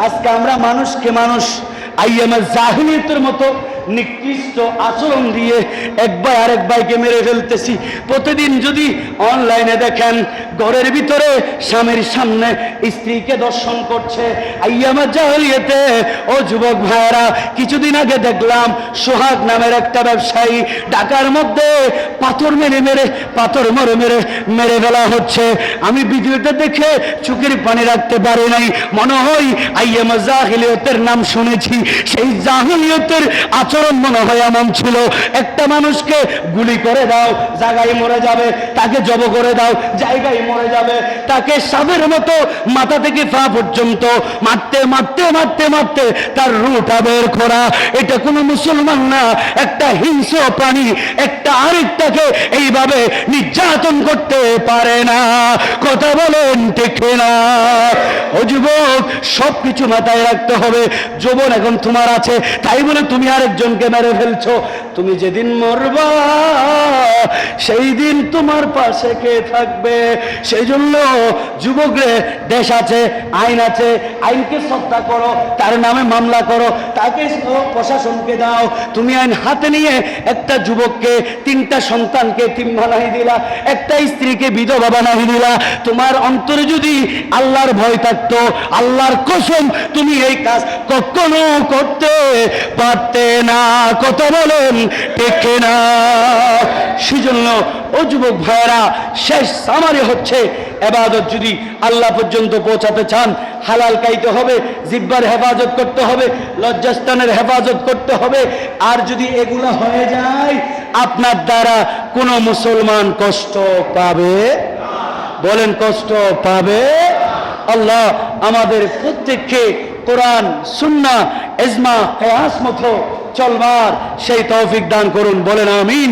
আজকে আমরা মানুষকে মানুষ? আইএমএস জাহিনিয়তের মতো নিকৃষ্ট আচরণ দিয়ে একবার আরেক ভাইকে মেরে ফেলতেছি। প্রতিদিন যদি অনলাইনে দেখেন, ঘরের ভিতরে স্বামীর সামনে স্ত্রীকে দর্শন করছে। আইয়ামা জাহলিয়েতে, ও যুবক ভাইয়েরা, কিছুদিন আগে দেখলাম সোহাগ নামের একটা ব্যবসায়ী ঢাকার মধ্যে পাথর মেরে মেরে, পাথর মরে মেরে মেরে ফেলা হচ্ছে। আমি ভিডিওটা দেখে চোখের পানি রাখতে পারি নাই। মনে হয় আইয়ামা জাহিলিয়তের নাম শুনেছি। সেই জাহিলিয়তের আচরণ মনে হয় এমন ছিল। একটা মানুষকে গুলি করে দাও, জায়গায় মরে যাবে, তাকে জব করে দাও, জায়গায় মরে যাবে, তাকে সাপের মতো মাথা থেকে পা পর্যন্ত মারতে মারতে মারতে মারতে তার রুটা বের করা। এটা কোনো মুসলমান না, একটা হিংস্র প্রাণী, একটা আরেকটাকে এইভাবে নির্যাতন করতে পারে না। কথা বলেন ঠিক না ও যুবক সব কিছু মাথায় রাখতে হবে। যৌবন এখন তোমার আছে তাই বলে তুমি আরেকজনকে মেরে ফেলছো। তুমি যেদিন মরবা সেই দিন তোমার পাশে কে থাকবে? সেই জন্য যুবকরে দেশ আছে, আইন আছে, আইনকে শ্রদ্ধা করো, তার নামে মামলা করো, তাকে প্রশাসনকে দাও। তুমি আইন হাতে নিয়ে একটা যুবককে, তিনটা সন্তানকে তিন বানাই দিলা, একটা স্ত্রীকে বিধবা বানাই দিলা। তোমার অন্তরে যদি আল্লাহর ভয় থাকতো, আল্লাহর কসম তুমি এই কাজ কখনো করতে পারতে না। কত বলেন, ঠিক না সেজন্য ও যুবক ভাইয়েরা, শেষ সামারি হচ্ছে, এবাদত যদি আল্লাহ পর্যন্ত পৌঁছাতে চান, হালাল খাইতে হবে, জিব্বার হেফাজত করতে হবে, লজ্জাস্থানের হেফাজত করতে হবে, আর যদি এগুলো হয়ে যায়, আপনার দ্বারা কোনো মুসলমান কষ্ট পাবে? বলেন, কষ্ট পাবে? আল্লাহ আমাদের প্রত্যেককে কোরআন সুন্না এজমা কেয়াস মতো চলবার সেই তৌফিক দান করুন, বলেন আমিন।